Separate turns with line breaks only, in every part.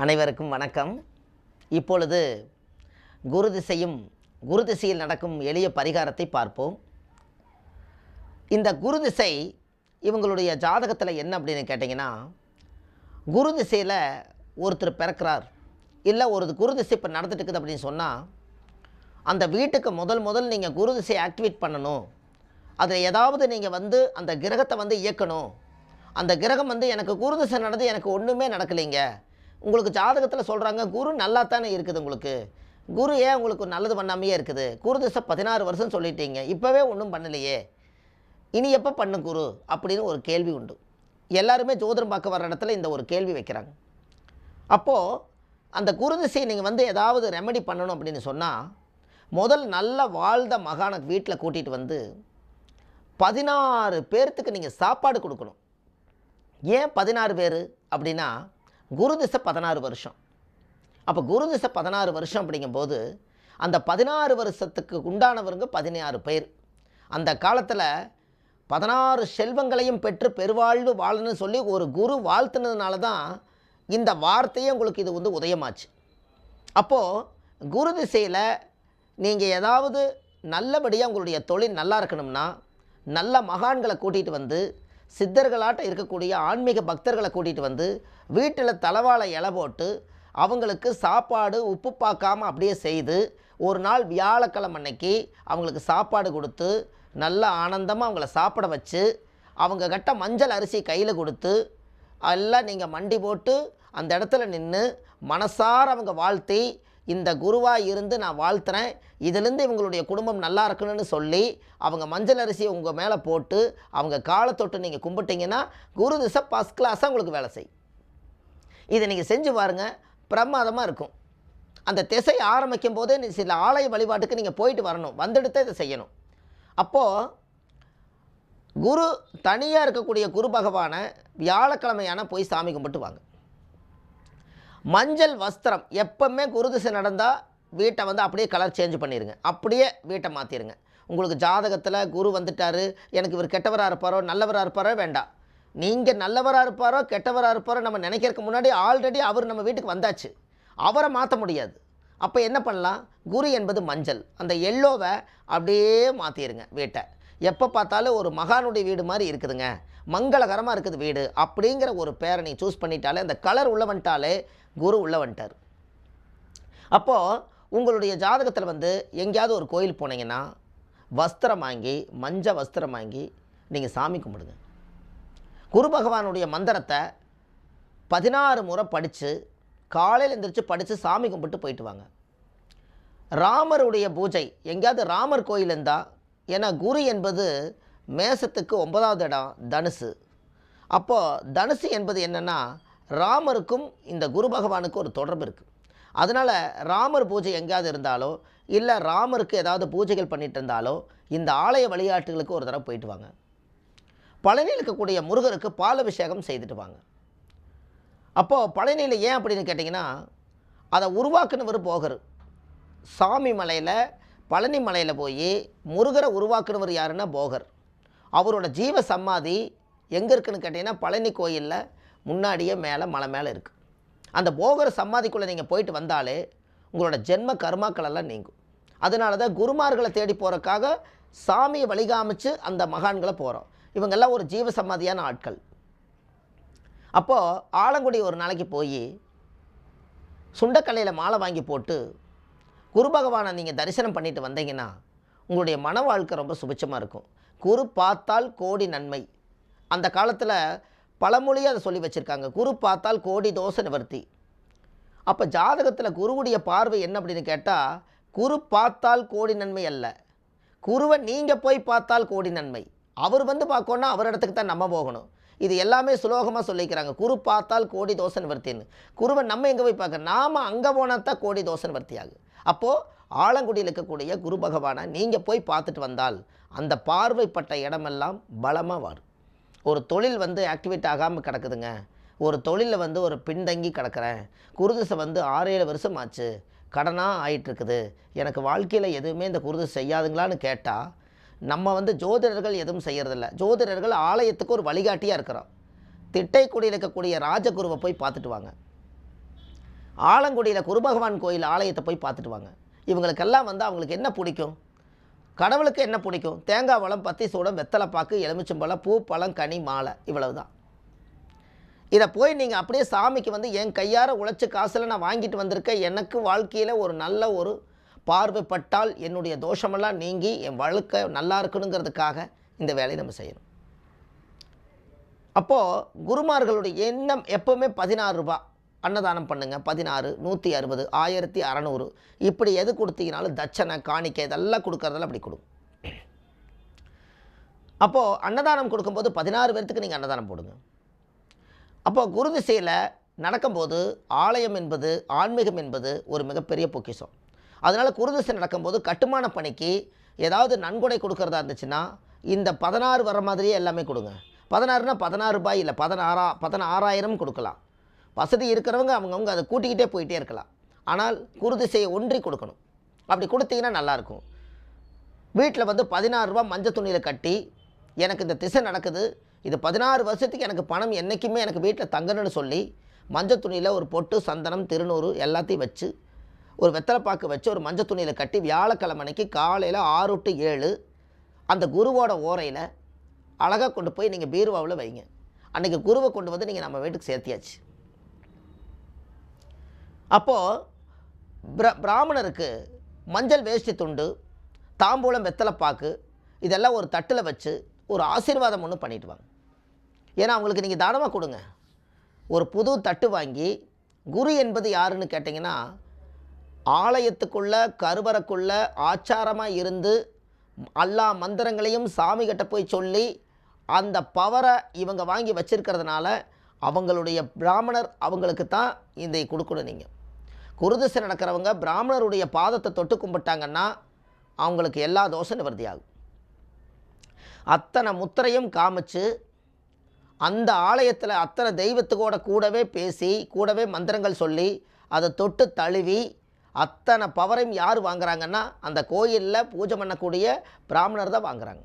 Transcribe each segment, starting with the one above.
அனைவருக்கும் வணக்கம். இப்பொழுது குரு திசையும் குரு திசையில் நடக்கும் எளிய பரிகாரத்தை பார்ப்போம். இந்த குரு திசை இவங்களுடைய ஜாதகத்தில் என்ன அப்படின்னு கேட்டிங்கன்னா குரு திசையில் ஒருத்தர் பிறக்கிறார் இல்லை ஒரு குரு திசை இப்போ நடந்துட்டு இருக்குது அப்படின்னு சொன்னால் அந்த வீட்டுக்கு முதல் முதல் நீங்கள் குரு திசையை ஆக்டிவேட் பண்ணணும். அதில் ஏதாவது நீங்கள் வந்து அந்த கிரகத்தை வந்து இயக்கணும். அந்த கிரகம் வந்து எனக்கு குரு திசை நடந்து எனக்கு ஒன்றுமே நடக்கலைங்க. உங்களுக்கு ஜாதகத்தில் சொல்கிறாங்க குரு நல்லா தானே இருக்குது உங்களுக்கு? குரு ஏன் உங்களுக்கு நல்லது பண்ணாமையே இருக்குது? குரு திசை பதினாறு வருஷம் சொல்லிட்டீங்க. இப்போவே ஒன்றும் பண்ணலையே. இனி எப்போ பண்ணு குரு? அப்படின்னு ஒரு கேள்வி உண்டு. எல்லாருமே ஜோதிடம் பார்க்க வர இடத்துல இந்த ஒரு கேள்வி வைக்கிறாங்க. அப்போது அந்த குரு திசையை நீங்கள் வந்து ஏதாவது ரெமெடி பண்ணணும் அப்படின்னு சொன்னால் முதல் நல்ல வாழ்ந்த மகானை வீட்டில் கூட்டிகிட்டு வந்து பதினாறு பேர்த்துக்கு நீங்கள் சாப்பாடு கொடுக்கணும். ஏன் பதினாறு பேர்? அப்படின்னா குரு திசை பதினாறு வருஷம். அப்போ குரு திசை பதினாறு வருஷம் அப்படிங்கும்போது அந்த பதினாறு வருஷத்துக்கு உண்டானவருங்க பதினாறு பேர். அந்த காலத்தில் பதினாறு செல்வங்களையும் பெற்று பெருவாழ்வு வாழணும்னு சொல்லி ஒரு குரு வாழ்த்துனதுனால தான் இந்த வார்த்தையே உங்களுக்கு இது வந்து உதயமாச்சு. அப்போது குரு திசையில் நீங்கள் ஏதாவது நல்லபடியாக உங்களுடைய தொழில் நல்லா இருக்கணும்னா நல்ல மகான்களை கூட்டிகிட்டு வந்து சித்தர்களாட்ட இருக்கக்கூடிய ஆன்மீக பக்தர்களை கூட்டிகிட்டு வந்து வீட்டில் தலவாழை இலை போட்டு அவங்களுக்கு சாப்பாடு உப்பு பார்க்காம அப்படியே செய்து ஒரு நாள் வியாழக்கிழமை அன்னைக்கு அவங்களுக்கு சாப்பாடு கொடுத்து நல்ல ஆனந்தமாக அவங்கள சாப்பிட வச்சு அவங்க கட்ட மஞ்சள் அரிசி கையில் கொடுத்து எல்லாம் நீங்கள் மண்டி போட்டு அந்த இடத்துல நின்று மனசார அவங்க வாழ்த்தி இந்த குருவாக இருந்து நான் வாழ்த்துறேன். இதிலேருந்து இவங்களுடைய குடும்பம் நல்லா இருக்கணும்னு சொல்லி அவங்க மஞ்சள் அரிசியை உங்கள் மேலே போட்டு அவங்க காலை தொட்டு நீங்கள் கும்பிட்டிங்கன்னா குரு திசை ஃபஸ்ட் கிளாஸாக உங்களுக்கு வேலை செய் இதை நீங்கள் செஞ்சு பாருங்கள் பிரமாதமாக இருக்கும். அந்த திசை ஆரம்பிக்கும் போதே நீ சில ஆலய வழிபாட்டுக்கு நீங்கள் போயிட்டு வரணும். வந்தெடுத்து இதை செய்யணும். அப்போது குரு தனியாக இருக்கக்கூடிய குரு பகவானை வியாழக்கிழமையான போய் சாமி கும்பிட்டு வாங்க மஞ்சள் வஸ்திரம் எப்பவுமே குரு திசை நடந்தால் வீட்டை வந்து அப்படியே கலர் சேஞ்ச் பண்ணிடுங்க அப்படியே வீட்டை மாற்றிடுங்க உங்களுக்கு ஜாதகத்தில் குரு வந்துட்டார் எனக்கு இவர் கெட்டவராக இருப்பாரோ நல்லவராக இருப்பாரோ வேண்டாம். நீங்கள் நல்லவராக இருப்பாரோ கெட்டவராக இருப்பாரோ நம்ம நினைக்கிறதுக்கு முன்னாடி ஆல்ரெடி அவர் நம்ம வீட்டுக்கு வந்தாச்சு. அவரை மாற்ற முடியாது. அப்போ என்ன பண்ணலாம்? குரு என்பது மஞ்சள். அந்த எல்லோவை அப்படியே மாற்றிடுங்க வீட்டை. எப்போ பார்த்தாலும் ஒரு மகானுடைய வீடு மாதிரி இருக்குதுங்க. மங்களகரமாக இருக்குது வீடு அப்படிங்கிற ஒரு பேரை நீ சூஸ் பண்ணிட்டாலே அந்த கலர் உள்ள வந்துட்டாலே குரு உள்ளே வந்துட்டார். அப்போது உங்களுடைய ஜாதகத்தில் வந்து எங்கேயாவது ஒரு கோயில் போனீங்கன்னா வஸ்திரம் வாங்கி மஞ்சள் வஸ்திரம் வாங்கி நீங்கள் சாமி கும்பிடுங்க. குரு பகவானுடைய மந்திரத்தை பதினாறு முறை படித்து காலையில் எந்திரிச்சு படித்து சாமி கும்பிட்டு போயிட்டு வாங்க. ராமருடைய பூஜை எங்கேயாவது ராமர் கோயில் இருந்தால் ஏன்னா குரு என்பது மேசத்துக்கு ஒன்பதாவது இடம் தனுசு. அப்போது தனுசு என்பது என்னென்னா ராமருக்கும் இந்த குரு பகவானுக்கும் ஒரு தொடர்பு இருக்குது அதனால் ராமர் பூஜை எங்கேயாவது இருந்தாலோ இல்லை ராமருக்கு ஏதாவது பூஜைகள் பண்ணிட்டு இருந்தாலோ இந்த ஆலய வழிகாட்டுகளுக்கு ஒரு தடவை போயிட்டு வாங்க. பழனியில் இருக்கக்கூடிய முருகருக்கு பாலபிஷேகம் செய்துட்டு வாங்க. அப்போது பழனியில் ஏன் அப்படின்னு கேட்டிங்கன்னா அதை உருவாக்குனவர் போகர். சாமி மலையில் பழனி மலையில் போய் முருகரை உருவாக்குனவர் யாருன்னா போகர். அவரோட ஜீவ சமாதி எங்கே இருக்குன்னு கேட்டிங்கன்னா பழனி கோயிலில் முன்னாடியே மேலே மலை மேலே இருக்குது அந்த போகர சமாதிக்குள்ளே நீங்கள் போயிட்டு வந்தாலே உங்களோட ஜென்ம கர்மாக்கள் எல்லாம் நீங்கும். அதனால தான் குருமார்களை தேடி போகிறக்காக சாமியை வழிகாமிச்சு அந்த மகான்களை போகிறோம் இவங்கெல்லாம் ஒரு ஜீவ சமாதியான ஆட்கள். அப்போது ஆலங்குடி ஒரு நாளைக்கு போய் சுண்டக்கல்லையில் மாலை வாங்கி போட்டு குரு பகவானை நீங்கள் தரிசனம் பண்ணிட்டு வந்தீங்கன்னா உங்களுடைய மன வாழ்க்கை ரொம்ப சுபிச்சமாக இருக்கும். குரு பார்த்தால் கோடி நன்மை. அந்த காலத்தில் பழமொழியே அதை சொல்லி வச்சுருக்காங்க. குரு பார்த்தால் கோடி தோசை நிவர்த்தி. அப்போ ஜாதகத்தில் குருவுடைய பார்வை என்ன அப்படின்னு கேட்டால் குரு பார்த்தால் கோடி நன்மை அல்ல. குருவை நீங்கள் போய் பார்த்தால் கோடி நன்மை. அவர் வந்து பார்க்கணுன்னா அவர் இடத்துக்கு தான் நம்ம போகணும். இது எல்லாமே சுலோகமாக சொல்லிக்கிறாங்க. குரு பார்த்தால் கோடி தோசை நிவர்த்தின்னு. குருவை நம்ம எங்கே போய் பார்க்க? நாம் அங்கே போனால் தான் கோடி தோசை நிவர்த்தி ஆகும் அப்போது ஆலங்குடியில் இருக்கக்கூடிய குரு பகவானை நீங்கள் போய் பார்த்துட்டு வந்தால் அந்த பார்வைப்பட்ட இடமெல்லாம் பலமாக வரும். ஒரு தொழில் வந்து ஆக்டிவேட் ஆகாமல் கிடக்குதுங்க. ஒரு தொழிலில் வந்து ஒரு பின்தங்கி கிடக்கிறேன். குருதிசை வந்து ஆறு ஏழு வருஷம் ஆச்சு கடனாக ஆயிட்டுருக்குது. எனக்கு வாழ்க்கையில் எதுவுமே இந்த குருதிசை செய்யாதுங்களான்னு கேட்டால் நம்ம வந்து ஜோதிடர்கள் எதுவும் செய்கிறதில்ல ஜோதிடர்கள் ஆலயத்துக்கு ஒரு வழிகாட்டியாக இருக்கிறோம். திட்டைக்குடியில் இருக்கக்கூடிய ராஜகுருவை போய் பார்த்துட்டு வாங்க. ஆலங்குடியில் குரு பகவான் கோயில் ஆலயத்தை போய் பார்த்துட்டு வாங்க. இவங்களுக்கெல்லாம் வந்து அவங்களுக்கு என்ன பிடிக்கும்? கடவுளுக்கு என்ன பிடிக்கும்? தேங்காய் பழம் பத்தி சூடம் வெத்தலை பாக்கு எலுமிச்சம்பழம் பூ பழம் கனி மாலை இவ்வளவு தான் இதை போய் நீங்கள் அப்படியே சாமிக்கு வந்து என் கையார உழைச்சி காசில் நான் வாங்கிட்டு வந்திருக்கேன். எனக்கு வாழ்க்கையில் ஒரு நல்ல ஒரு பார்வைப்பட்டால் என்னுடைய தோஷமெல்லாம் நீங்கி என் வாழ்க்கை நல்லா இருக்கணுங்கிறதுக்காக இந்த வேலையை நம்ம செய்யணும். அப்போது குருமார்களுடைய எண்ணம் எப்போவுமே பதினாறு ரூபாய். அன்னதானம் பண்ணுங்க. பதினாறு நூற்றி அறுபது ஆயிரத்தி அறநூறு. இப்படி எது கொடுத்தீங்கனாலும் தட்சணை காணிக்கை இதெல்லாம் கொடுக்கறதெல்லாம் அப்படி கொடுங்க. அப்போது அன்னதானம் கொடுக்கும்போது பதினாறு பேர்த்துக்கு நீங்கள் அன்னதானம் போடுங்க. அப்போது குரு திசையில் நடக்கும்போது ஆலயம் என்பது ஆன்மீகம் என்பது ஒரு மிகப்பெரிய பொக்கிஷம். அதனால் குரு திசை நடக்கும்போது கட்டுமான பணிக்கு ஏதாவது நன்கொடை கொடுக்கறதா இருந்துச்சுன்னா இந்த பதினாறு வர மாதிரியே எல்லாமே கொடுங்க. பதினாறுனா பதினாறு ரூபாய் இல்லை பதினாறா பதினாறாயிரம் கொடுக்கலாம். வசதி இருக்கிறவங்க அவங்கவுங்க அதை கூட்டிக்கிட்டே போயிட்டே இருக்கலாம். ஆனால் குரு திசையை ஒன்றி கொடுக்கணும். அப்படி கொடுத்தீங்கன்னா நல்லாயிருக்கும். வீட்டில் வந்து பதினாறு ரூபா மஞ்சள் துணியில் கட்டி எனக்கு இந்த திசை நடக்குது. இது பதினாறு வருஷத்துக்கு எனக்கு பணம் என்றைக்குமே எனக்கு வீட்டில் தங்கணும்னு சொல்லி மஞ்சள் துணியில் ஒரு பொட்டு சந்தனம் திருநூறு எல்லாத்தையும் வச்சு ஒரு வெத்தலைப்பாக்கு வச்சு ஒரு மஞ்சள் துணியில் கட்டி வியாழக்கிழமை காலையில் ஆறு டு ஏழு அந்த குருவோட ஓரையில் அழகாக கொண்டு போய் நீங்கள் பீருவாவில் வைங்க. அன்றைக்கி குருவை கொண்டு வந்து நீங்கள் நம்ம வீட்டுக்கு சேர்த்தியாச்சு. அப்போது பிர பிராமணருக்கு மஞ்சள் வேஷ்டி துண்டு தாம்பூலம் வெத்தலைப்பாக்கு இதெல்லாம் ஒரு தட்டில் வச்சு ஒரு ஆசீர்வாதம் ஒன்று பண்ணிட்டு வாங்க ஏன்னா அவங்களுக்கு நீங்கள் தானமாக கொடுங்க. ஒரு புது தட்டு வாங்கி குரு என்பது யாருன்னு கேட்டிங்கன்னா ஆலயத்துக்குள்ள கருவறைக்குள்ள ஆச்சாரமாக இருந்து எல்லா மந்திரங்களையும் சாமி கிட்ட போய் சொல்லி அந்த பவரை இவங்க வாங்கி வச்சிருக்கிறதுனால அவங்களுடைய பிராமணர் அவங்களுக்கு தான் இதை கொடுக்கணும் நீங்கள் குருதிசை நடக்கிறவங்க பிராமணருடைய பாதத்தை தொட்டு கும்பிட்டாங்கன்னா அவங்களுக்கு எல்லா தோஷம் நிவர்த்தியாகும். அத்தனை முத்திரையும் காமிச்சு அந்த ஆலயத்தில் அத்தனை தெய்வத்துக்கூட கூடவே பேசி கூடவே மந்திரங்கள் சொல்லி அதை தொட்டு தழுவி அத்தனை பவரையும் யார் வாங்குறாங்கன்னா அந்த கோயிலில் பூஜை பண்ணக்கூடிய பிராமணர் தான் வாங்குறாங்க.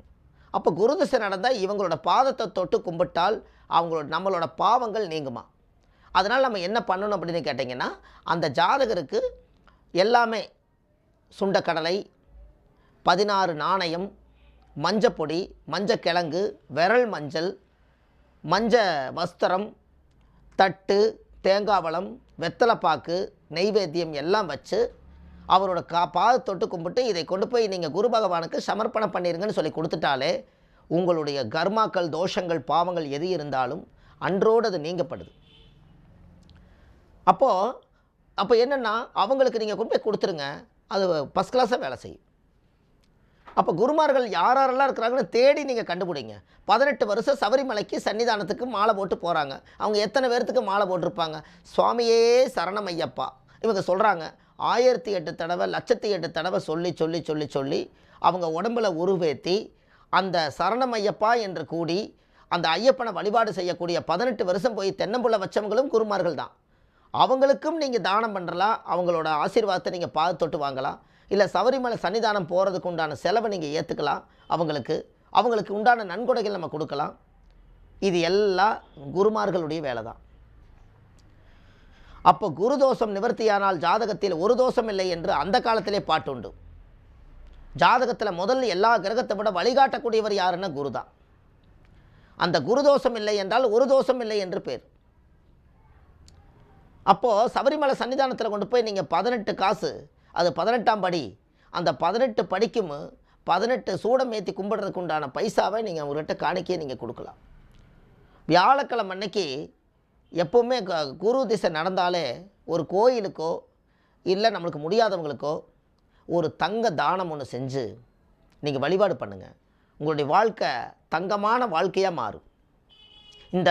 அப்போ குருதிசை நடந்தால் இவங்களோட பாதத்தை தொட்டு கும்பிட்டால் அவங்களோட நம்மளோட பாவங்கள் நீங்குமா? அதனால் நம்ம என்ன பண்ணணும் அப்படின்னு கேட்டிங்கன்னா அந்த ஜாதகருக்கு எல்லாமே சுண்டக்கடலை பதினாறு நாணயம் மஞ்சப்பொடி மஞ்சக்கிழங்கு விரல் மஞ்சள் மஞ்ச வஸ்திரம் தட்டு தேங்காவளம் வெத்தலைப்பாக்கு நெய்வேத்தியம் எல்லாம் வச்சு அவரோட கா பாத தொட்டு கும்பிட்டு இதை கொண்டு போய் நீங்கள் குரு பகவானுக்கு சமர்ப்பணம் பண்ணிருங்கன்னு சொல்லி கொடுத்துட்டாலே உங்களுடைய கர்மாக்கள் தோஷங்கள் பாவங்கள் எது இருந்தாலும் அன்றோடு அது நீங்கப்படுது. அப்போது அப்போ என்னென்னா அவங்களுக்கு நீங்கள் கொண்டு போய் கொடுத்துருங்க. அது ஃபஸ்ட் கிளாஸாக வேலை செய்யும். அப்போ குருமார்கள் யாரெல்லாம் இருக்கிறாங்கன்னு தேடி நீங்கள் கண்டுபிடிங்க. பதினெட்டு வருஷம் சபரிமலைக்கு சன்னிதானத்துக்கு மாலை போட்டு போகிறாங்க அவங்க எத்தனை பேர்த்துக்கு மாலை போட்டிருப்பாங்க? சுவாமியே சரணம் ஐயப்பா இவங்க சொல்கிறாங்க ஆயிரத்தி எட்டு தடவை லட்சத்தி எட்டு தடவை சொல்லி சொல்லி சொல்லி சொல்லி அவங்க உடம்புல உருவேற்றி அந்த சரணம் ஐயப்பா என்று கூடி அந்த ஐயப்பனை வழிபாடு செய்யக்கூடிய பதினெட்டு வருஷம் போய் தென்னம்புள்ள வச்சவங்களும் குருமார்கள் தான். அவங்களுக்கும் நீங்கள் தானம் பண்ணுறலாம் அவங்களோட ஆசீர்வாதத்தை நீங்கள் பாது தொட்டு வாங்கலாம். இல்லை சபரிமலை சன்னிதானம் போகிறதுக்கு உண்டான செலவை நீங்கள் ஏற்றுக்கலாம் அவங்களுக்கு அவங்களுக்கு உண்டான நன்கொடைகள் நம்ம கொடுக்கலாம். இது எல்லாம் குருமார்களுடைய வேலை தான் அப்போ குரு தோஷம் நிவர்த்தியானால் ஜாதகத்தில் ஒரு தோஷம் இல்லை என்று அந்த காலத்திலே பாட்டுண்டு ஜாதகத்தில் முதல்ல எல்லா கிரகத்தை விட வழிகாட்டக்கூடியவர் யாருன்னா குரு தான் அந்த குரு தோஷம் இல்லை என்றால் ஒரு தோஷம் இல்லை என்று பேர். அப்போது சபரிமலை சன்னிதானத்தில் கொண்டு போய் நீங்கள் பதினெட்டு காசு அது பதினெட்டாம் படி. அந்த பதினெட்டு படிக்கும் பதினெட்டு சூடம் ஏற்றி கும்பிடுறதுக்கு உண்டான பைசாவை நீங்கள் அவர்கிட்ட காணிக்கையை நீங்கள் கொடுக்கலாம். வியாழக்கிழமை அன்னைக்கு எப்போவுமே குரு திசை நடந்தாலே ஒரு கோயிலுக்கோ இல்லை நம்மளுக்கு முடியாதவங்களுக்கோ ஒரு தங்க தானம் ஒன்று செஞ்சு நீங்கள் வழிபாடு பண்ணுங்கள் உங்களுடைய வாழ்க்கை தங்கமான வாழ்க்கையாக மாறும். இந்த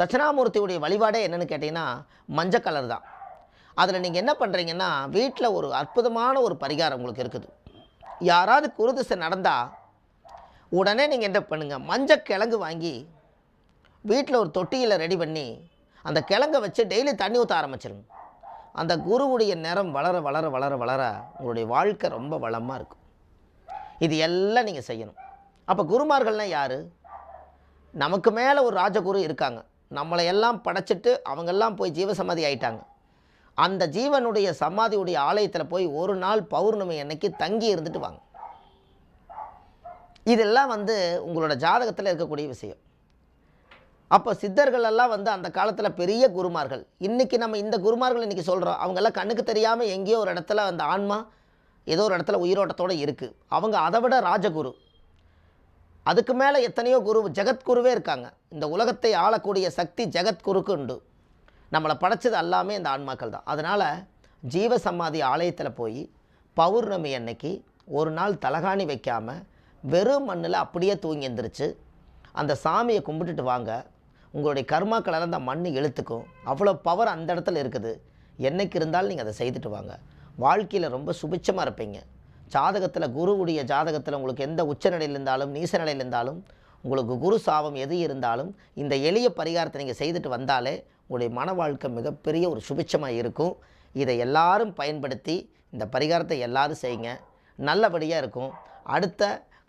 தட்சணாமூர்த்தியுடைய வழிபாடே என்னென்னு கேட்டிங்கன்னா மஞ்சள் கலர் தான். அதில் நீங்கள் என்ன பண்ணுறீங்கன்னா வீட்டில் ஒரு அற்புதமான ஒரு பரிகாரம் உங்களுக்கு இருக்குது. யாராவது குருதிசை நடந்தால் உடனே நீங்கள் என்ன பண்ணுங்கள் மஞ்சள் கிழங்கு வாங்கி வீட்டில் ஒரு தொட்டியில் ரெடி பண்ணி அந்த கிழங்கை வச்சு டெய்லி தண்ணி ஊற்ற ஆரம்பிச்சிருங்க. அந்த குருவுடைய நிறம் வளர வளர வளர வளர உங்களுடைய வாழ்க்கை ரொம்ப வளமாக இருக்கும். இது எல்லாம் நீங்கள் செய்யணும். அப்போ குருமார்கள்னால் யார்? நமக்கு மேலே ஒரு ராஜகுரு இருக்காங்க. நம்மளை எல்லாம் படைச்சிட்டு அவங்கெல்லாம் போய் ஜீவசமாதி ஆயிட்டாங்க. அந்த ஜீவனுடைய சமாதியுடைய ஆலயத்தில் போய் ஒரு நாள் பௌர்ணமி அன்னைக்கு தங்கி இருந்துட்டு வாங்க. இதெல்லாம் வந்து உங்களோட ஜாதகத்தில் இருக்கக்கூடிய விஷயம். அப்போ சித்தர்கள் எல்லாம் வந்து அந்த காலத்தில் பெரிய குருமார்கள். இன்றைக்கி நம்ம இந்த குருமார்கள் இன்றைக்கி சொல்கிறோம் அவங்கெல்லாம் கண்ணுக்கு தெரியாமல் எங்கேயோ ஒரு இடத்துல அந்த ஆன்மா ஏதோ ஒரு இடத்துல உயிரோட்டத்தோடு இருக்குது அவங்க அதை விட ராஜகுரு. அதுக்கு மேலே எத்தனையோ குரு ஜெகத்குருவே இருக்காங்க. இந்த உலகத்தை ஆளக்கூடிய சக்தி ஜெகத்குருக்கு உண்டு. நம்மளை படைச்சது எல்லாமே இந்த ஆன்மாக்கள் தான். அதனால் ஜீவ சமாதி ஆலயத்தில் போய் பௌர்ணமி அன்னைக்கு ஒரு நாள் தலகாணி வைக்காமல் வெறும் மண்ணில் அப்படியே தூங்கி எந்திரிச்சு அந்த சாமியை கும்பிட்டுட்டு வாங்க. உங்களுடைய கர்மாக்கள் அந்த மண் இழுத்துக்கும். அவ்வளோ பவர் அந்த இடத்துல இருக்குது. என்னைக்கு இருந்தாலும் நீங்கள் அதை செய்துட்டு வாங்க. வாழ்க்கையில் ரொம்ப சுபிச்சமாக இருப்பீங்க. ஜாதகத்தில் குருவுடைய ஜாதகத்தில் உங்களுக்கு எந்த உச்சநிலையில் இருந்தாலும் நீச நிலையில் இருந்தாலும் உங்களுக்கு குரு சாபம் எது இருந்தாலும் இந்த எளிய பரிகாரத்தை நீங்கள் செய்துட்டு வந்தாலே உங்களுடைய மன வாழ்க்கை மிகப்பெரிய ஒரு சுபிட்சமாக இருக்கும். இதை எல்லாரும் பயன்படுத்தி இந்த பரிகாரத்தை எல்லாரும் செய்யுங்க. நல்லபடியாக இருக்கும். அடுத்த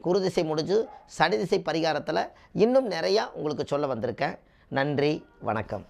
குரு திசை முடிஞ்சு சனி திசை பரிகாரத்தில் இன்னும் நிறையா உங்களுக்கு சொல்ல வந்திருக்கேன். நன்றி வணக்கம்.